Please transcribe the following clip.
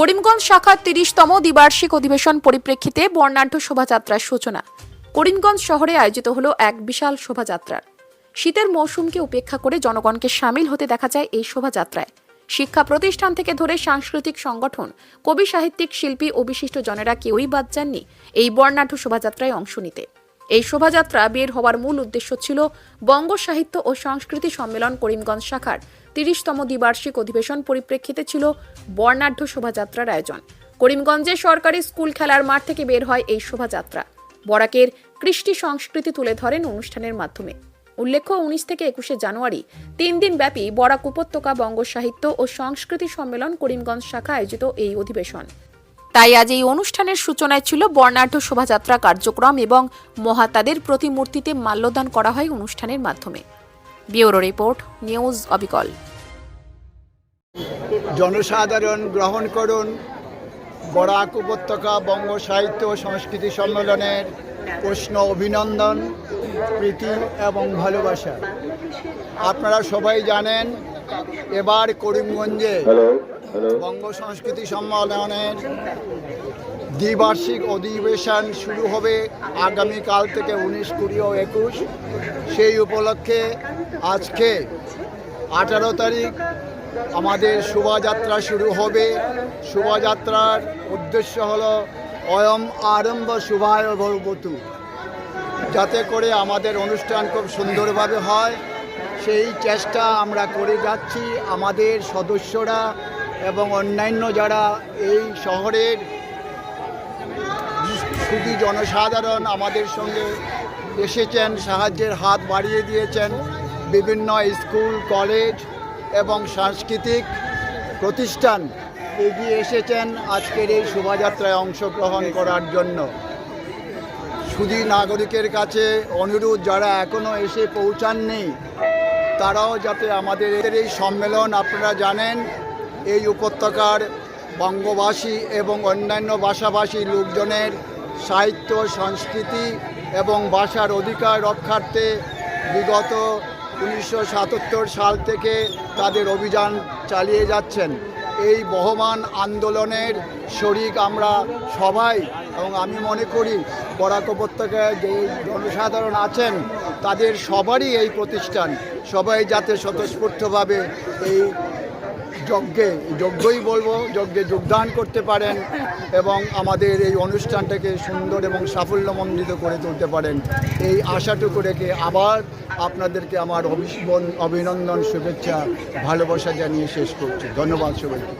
করিমগঞ্জ শাখার তিরিশতম দ্বিবার্ষিক অধিবেশন পরিপ্রেক্ষিতে বর্ণাঢ্য শোভাযাত্রার সূচনা। করিমগঞ্জ শহরে আয়োজিত হলো এক বিশাল শোভাযাত্রার। শীতের মৌসুমকে উপেক্ষা করে জনগণকে সামিল হতে দেখা যায় এই শোভাযাত্রায়। শিক্ষা প্রতিষ্ঠান থেকে ধরে সাংস্কৃতিক সংগঠন, কবি সাহিত্যিক শিল্পী ও বিশিষ্ট জনেরা কেউই বাদ যাননি এই বর্ণাঢ্য শোভাযাত্রায় অংশ নিতে। এই শোভাযাত্রা বের হওয়ার মূল উদ্দেশ্য ছিল বঙ্গ সাহিত্য ও সংস্কৃতি সম্মেলন করিমগঞ্জ শাখার তিরিশতম দ্বিবার্ষিক অধিবেশন পরিপ্রেক্ষিতে ছিল বর্ণাঢ্য শোভাযাত্রার আয়োজন। করিমগঞ্জে সরকারি স্কুল খেলার মাঠ থেকে বের হয় এই শোভাযাত্রা। বরাকের কৃষ্টি সংস্কৃতি তুলে ধরেন অনুষ্ঠানের মাধ্যমে। উল্লেখ্য, উনিশ থেকে একুশে জানুয়ারি তিন দিন ব্যাপী বরাক উপত্যকা বঙ্গ সাহিত্য ও সংস্কৃতি সম্মেলন করিমগঞ্জ শাখা আয়োজিত এই অধিবেশন। তাই আজ এই অনুষ্ঠানের সূচনায় ছিল বর্ণাঢ্য শোভাযাত্রা কার্যক্রম এবং মহাতাদের প্রতিমূর্তিতে মাল্যদান করা হয় অনুষ্ঠানের মাধ্যমে। ব্যুরো রিপোর্ট নিউজ অবিকল। জনসাধারণ গ্রহণ করুন। বরাক উপত্যকা বঙ্গ সাহিত্য ও সংস্কৃতি সম্মেলনের প্রশ্ন অভিনন্দন প্রীতি এবং ভালোবাসা। আপনারা সবাই জানেন এবার করিমগঞ্জে বঙ্গ সংস্কৃতি সম্মেলনের দ্বিবার্ষিক অধিবেশন শুরু হবে আগামীকাল থেকে উনিশ, কুড়ি ও একুশ। সেই উপলক্ষে আজকে আঠারো তারিখ আমাদের শোভাযাত্রা শুরু হবে। শোভাযাত্রার উদ্দেশ্য হল অয়ম আরম্ভ শুভায় যাতে করে আমাদের অনুষ্ঠান খুব সুন্দরভাবে হয়। সেই চেষ্টা আমরা করে যাচ্ছি। আমাদের সদস্যরা এবং অন্যান্য যারা এই শহরের শুধু জনসাধারণ আমাদের সঙ্গে এসেছেন, সাহায্যের হাত বাড়িয়ে দিয়েছেন। বিভিন্ন স্কুল, কলেজ এবং সাংস্কৃতিক প্রতিষ্ঠান এগিয়ে এসেছেন আজকের এই শোভাযাত্রায় অংশগ্রহণ করার জন্য। শুধু নাগরিকের কাছে অনুরোধ, যারা এখনও এসে পৌঁছাননি, তারাও যাতে আমাদের এই সম্মেলন আপনারা জানেন এই উপত্যকার বঙ্গবাসী এবং অন্যান্য ভাষাভাষী লোকজনের সাহিত্য, সংস্কৃতি এবং ভাষার অধিকার রক্ষার্থে বিগত উনিশশো সাতাত্তর সাল থেকে তাদের অভিযান চালিয়ে যাচ্ছেন। এই বহমান আন্দোলনের শরিক আমরা সবাই এবং আমি মনে করি বরাক উপত্যকায় যে জনসাধারণ আছেন, তাদের সবারই এই প্রতিষ্ঠান। সবাই যাতে স্বতঃস্ফূর্তভাবে এই যজ্ঞে, যজ্ঞই বলব, যজ্ঞে যোগদান করতে পারেন এবং আমাদের এই অনুষ্ঠানটাকে সুন্দর এবং সাফল্যমণ্ডিত করে তুলতে পারেন। এই আশাটুকু রেখে আবার আপনাদেরকে আমার অভিনন্দন, শুভেচ্ছা, ভালোবাসা জানিয়ে শেষ করছি। ধন্যবাদ সবাইকে।